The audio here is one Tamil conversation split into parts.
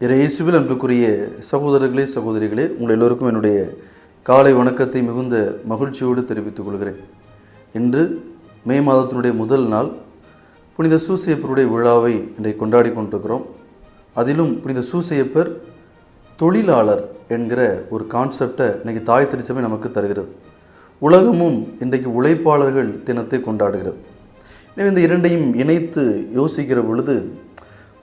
இயேசுவில் அன்புக்குரிய சகோதரர்களே சகோதரிகளே உங்கள் எல்லோருக்கும் என்னுடைய காலை வணக்கத்தை மிகுந்த மகிழ்ச்சியோடு தெரிவித்துக் கொள்கிறேன். இன்று மே மாதத்தினுடைய முதல் நாள் புனித சூசையப்பருடைய விழாவை இன்றைக்கு கொண்டாடி கொண்டிருக்கிறோம். அதிலும் புனித சூசையப்பர் தொழிலாளர் என்கிற ஒரு கான்செப்டை இன்றைக்கி தாய் திருச்சபை நமக்கு தருகிறது. உலகமும் இன்றைக்கு உழைப்பாளர்கள் தினத்தை கொண்டாடுகிறது. எனவே இந்த இரண்டையும் இணைத்து யோசிக்கிற பொழுது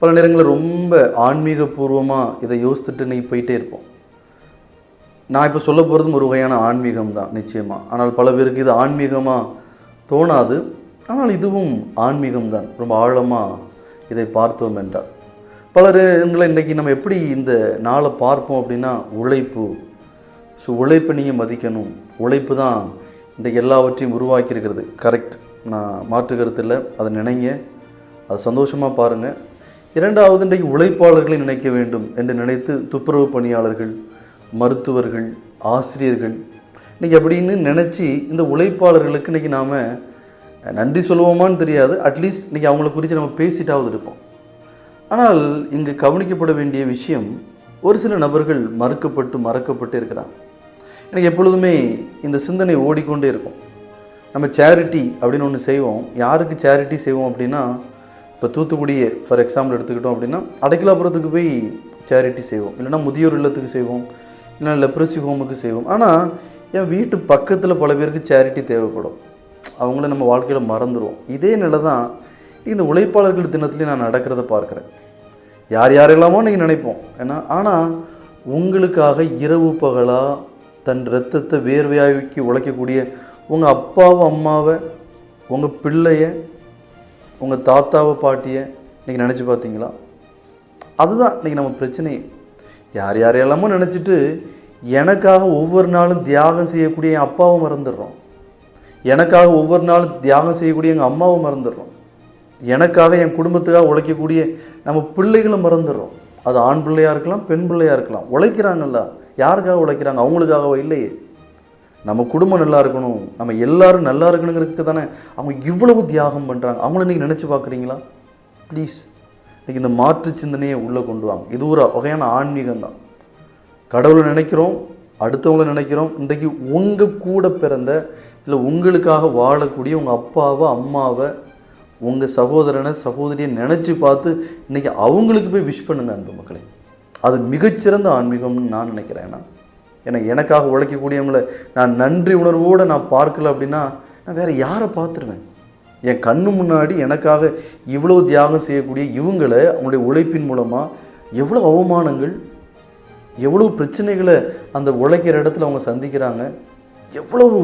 பல நேரங்களில் ரொம்ப ஆன்மீகபூர்வமாக இதை யோசித்துட்டு நீ போயிட்டே இருப்போம். நான் இப்போ சொல்ல போகிறதும் ஒரு வகையான ஆன்மீகம் தான் நிச்சயமாக ஆனால் பல பேருக்கு இது ஆன்மீகமாக தோணாது. ஆனால் இதுவும் ஆன்மீகம் தான் ரொம்ப ஆழமாக இதை பார்த்தோம் என்றால். பலருங்களை இன்றைக்கி நம்ம எப்படி இந்த நாளை பார்ப்போம் அப்படின்னா உழைப்பு. ஸோ உழைப்பை நீங்கள் மதிக்கணும். உழைப்பு தான் இன்றைக்கு எல்லாவற்றையும் உருவாக்கியிருக்கிறது கரெக்ட் நான் மாற்று கருத்தில் அதை நினைங்க. அதை சந்தோஷமாக பாருங்கள் இரண்டாவது இன்றைக்கு உழைப்பாளர்களை நினைக்க வேண்டும் என்று நினைத்து துப்புரவு பணியாளர்கள் மருத்துவர்கள் ஆசிரியர்கள். இன்றைக்கி அப்படின்னு நினச்சி இந்த உழைப்பாளர்களுக்கு இன்றைக்கி நாம் நன்றி சொல்லுவோமான்னு தெரியாது. அட்லீஸ்ட் இன்றைக்கி அவங்கள குறித்து நம்ம பேசிட்டாவது இருப்போம். ஆனால் இங்கு கவனிக்கப்பட வேண்டிய விஷயம் ஒரு சில நபர்கள் மறுக்கப்பட்டு மறக்கப்பட்டு இருக்கிறாங்க. எனக்கு எப்பொழுதுமே இந்த சிந்தனை ஓடிக்கொண்டே இருக்கும். நம்ம சேரிட்டி அப்படின்னு ஒன்று செய்வோம். யாருக்கு சேரிட்டி செய்வோம் அப்படின்னா இப்போ தூத்துக்குடியை ஃபார் எக்ஸாம்பிள் எடுத்துக்கிட்டோம் அப்படின்னா அடைக்கலாபுரத்துக்கு போய் சேரிட்டி செய்வோம். இல்லைன்னா முதியோர் இல்லத்துக்கு செய்வோம். இல்லைன்னா லெப்ரசி ஹோமுக்கு செய்வோம். ஆனால் என் வீட்டு பக்கத்தில் பல பேருக்கு சேரிட்டி தேவைப்படும். அவங்கள நம்ம வாழ்க்கையில் மறந்துடுவோம் இதே நிலை தான் இந்த உழைப்பாளர்கள் தினத்துலேயும் நான் நடக்கிறத பார்க்குறேன். யார் யாரெல்லாமோ நீங்கள் நினைப்போம். ஏன்னா ஆனால் உங்களுக்காக இரவு பகலாக தன் ரத்தத்தை வேர்வையாக்கி உழைக்கக்கூடிய உங்கள் அப்பாவை அம்மாவை உங்கள் பிள்ளைய உங்கள் தாத்தாவை பாட்டியை இன்றைக்கி நினச்சி பார்த்தீங்களா அதுதான் இன்றைக்கி நம்ம பிரச்சனையே. யார் யாரையெல்லாமோ நினச்சிட்டு எனக்காக ஒவ்வொரு நாளும் தியாகம் செய்யக்கூடிய என் அப்பாவை மறந்துடுறோம். எனக்காக ஒவ்வொரு நாளும் தியாகம் செய்யக்கூடிய எங்கள் அம்மாவை மறந்துடுறோம். எனக்காக என் குடும்பத்துக்காக உழைக்கக்கூடிய நம்ம பிள்ளைகளை மறந்துடுறோம். அது ஆண் பிள்ளையாக இருக்கலாம் பெண் பிள்ளையாக இருக்கலாம். உழைக்கிறாங்கல்ல. யாருக்காக உழைக்கிறாங்க? அவங்களுக்காகவோ இல்லையே. நம்ம குடும்பம் நல்லா இருக்கணும் நம்ம எல்லாரும் நல்லா இருக்கணுங்கிறதுக்கு தானே அவங்க இவ்வளவு தியாகம் பண்ணுறாங்க அவங்கள இன்றைக்கி நினச்சி பார்க்குறீங்களா? ப்ளீஸ் இன்றைக்கி இந்த மாற்று சிந்தனையை உள்ளே கொண்டு வாங்க. இது ஒரு வகையான ஆன்மீகம் தான் கடவுளை நினைக்கிறோம் அடுத்தவங்கள நினைக்கிறோம். இன்றைக்கு உங்கள் கூட பிறந்த இல்லை உங்களுக்காக வாழக்கூடிய உங்கள் அப்பாவை அம்மாவை உங்கள் சகோதரனை சகோதரியை நினச்சி பார்த்து இன்றைக்கி அவங்களுக்கு போய் விஷ் பண்ணுங்க அன்பு மக்களே. அது மிகச்சிறந்த ஆன்மீகம்னு நான் நினைக்கிறேன். ஏன்னா ஏன்னா எனக்காக உழைக்கக்கூடியவங்களை நான் நன்றி உணர்வோடு நான் பார்க்கல அப்படின்னா நான் வேறு யாரை பார்த்துருவேன்? என் கண்ணு முன்னாடி எனக்காக இவ்வளோ தியாகம் செய்யக்கூடிய இவங்களை அவங்களுடைய உழைப்பின் மூலமாக எவ்வளோ அவமானங்கள் எவ்வளோ பிரச்சனைகளை அந்த உழைக்கிற இடத்துல அவங்க சந்திக்கிறாங்க எவ்வளவு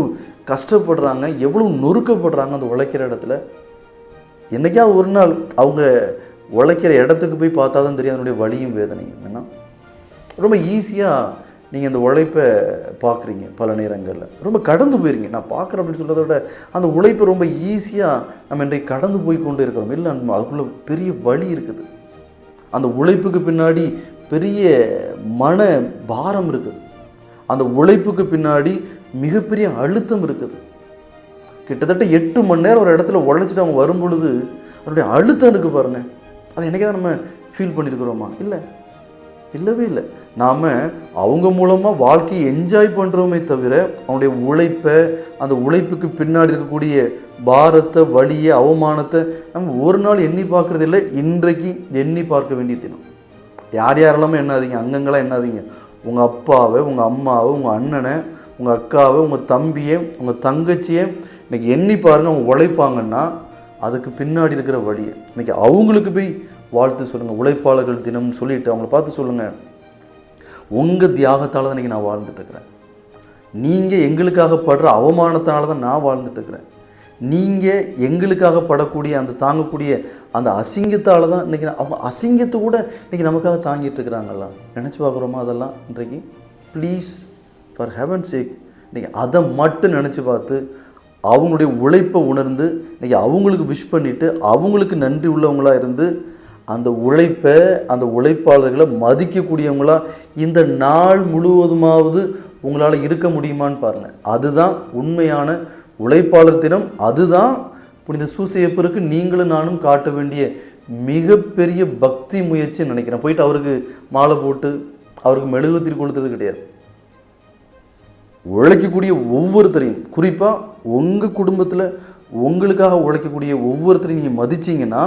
கஷ்டப்படுறாங்க எவ்வளவு நொறுக்கப்படுறாங்க அந்த உழைக்கிற இடத்துல? என்றைக்கா ஒரு நாள் அவங்க உழைக்கிற இடத்துக்கு போய் பார்த்தா தான் தெரியும் அதனுடைய வழியும் வேதனையும். ஏன்னா ரொம்ப ஈஸியாக நீங்கள் இந்த உழைப்பை பார்க்குறீங்க பல நேரங்களில். ரொம்ப கடந்து போயிருங்க. நான் பார்க்குறேன் அப்படின்னு சொல்கிறத விட அந்த உழைப்பை ரொம்ப ஈஸியாக நம்ம இன்றைக்கு கடந்து போய் கொண்டு இருக்கிறோம். இல்லை அதுக்குள்ளே பெரிய வழி இருக்குது. அந்த உழைப்புக்கு பின்னாடி பெரிய மன பாரம் இருக்குது. அந்த உழைப்புக்கு பின்னாடி மிகப்பெரிய அழுத்தம் இருக்குது. கிட்டத்தட்ட எட்டு மணி நேரம் ஒரு இடத்துல உழைச்சிட்டு அவங்க வரும் பொழுது அதனுடைய அழுத்தம் இருக்கு அதை அது தான் நம்ம ஃபீல் பண்ணியிருக்கிறோமா இல்லை. இல்லவே இல்லை. நாம் அவங்க மூலமாக வாழ்க்கையை என்ஜாய் பண்ணுறோமே தவிர அவனுடைய உழைப்பை அந்த உழைப்புக்கு பின்னாடி இருக்கக்கூடிய பாரத்தை வழியை அவமானத்தை நம்ம ஒரு நாள் எண்ணி பார்க்குறது இல்லை. இன்றைக்கு எண்ணி பார்க்க வேண்டிய தினம். யார் யாரெல்லாமே என்னாதீங்க அங்கங்களாம் என்னாதீங்க உங்கள் அப்பாவை உங்கள் அம்மாவை உங்கள் அண்ணனை உங்கள் அக்காவை உங்கள் தம்பியை உங்கள் தங்கச்சியை இன்னைக்கு எண்ணி பாருங்கள் அவங்க உழைப்பாங்கன்னா அதுக்கு பின்னாடி இருக்கிற வழியை. இன்றைக்கி அவங்களுக்கு போய் வாழ்த்து சொல்லுங்கள் உழைப்பாளர்கள் தினம்னு சொல்லிட்டு அவங்கள பார்த்து சொல்லுங்கள் உங்கள் தியாகத்தால் தான் இன்றைக்கி நான் வாழ்ந்துட்டுருக்குறேன் நீங்கள் எங்களுக்காக படுற அவமானத்தினால தான் நான் வாழ்ந்துட்டுருக்குறேன் நீங்கள் எங்களுக்காக படக்கூடிய அந்த தாங்கக்கூடிய அந்த அசிங்கத்தால் தான் இன்றைக்கி அவங்க அசிங்கத்தை கூட இன்றைக்கி நமக்காக தாங்கிட்டு இருக்கிறாங்கல்ல. நினச்சி பார்க்குறோமா அதெல்லாம் இன்றைக்கு? ப்ளீஸ் ஃபார் ஹெவன் சேக் இன்றைக்கி அதை மட்டும் நினச்சி பார்த்து அவங்களுடைய உழைப்பை உணர்ந்து இன்றைக்கி அவங்களுக்கு விஷ் பண்ணிவிட்டு அவங்களுக்கு நன்றி உள்ளவங்களா இருந்து அந்த உழைப்பை அந்த உழைப்பாளர்களை மதிக்கக்கூடியவங்களாக இந்த நாள் முழுவதுமாவது உங்களால் இருக்க முடியுமான்னு பாருங்கள் அதுதான் உண்மையான உழைப்பாளர் தினம் அதுதான் புனித சூசையப்பருக்கு நீங்களும் நானும் காட்ட வேண்டிய மிகப்பெரிய பக்தி முயற்சி நினைக்கிறேன். போயிட்டு அவருக்கு மாலை போட்டு அவருக்கு மெழுகுவத்திரி கொடுத்தது கிடையாது. உழைக்கக்கூடிய ஒவ்வொருத்தரையும் குறிப்பாக உங்கள் குடும்பத்தில் உங்களுக்காக உழைக்கக்கூடிய ஒவ்வொருத்தரையும் நீங்கள் மதிச்சீங்கன்னா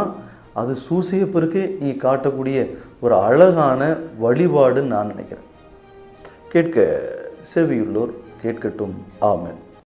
அது சூசையப்பருக்கு நீ காட்டக்கூடிய ஒரு அழகான வழிபாடுன்னு நான் நினைக்கிறேன். கேட்க செவியுள்ளோர் கேட்கட்டும். ஆமென்.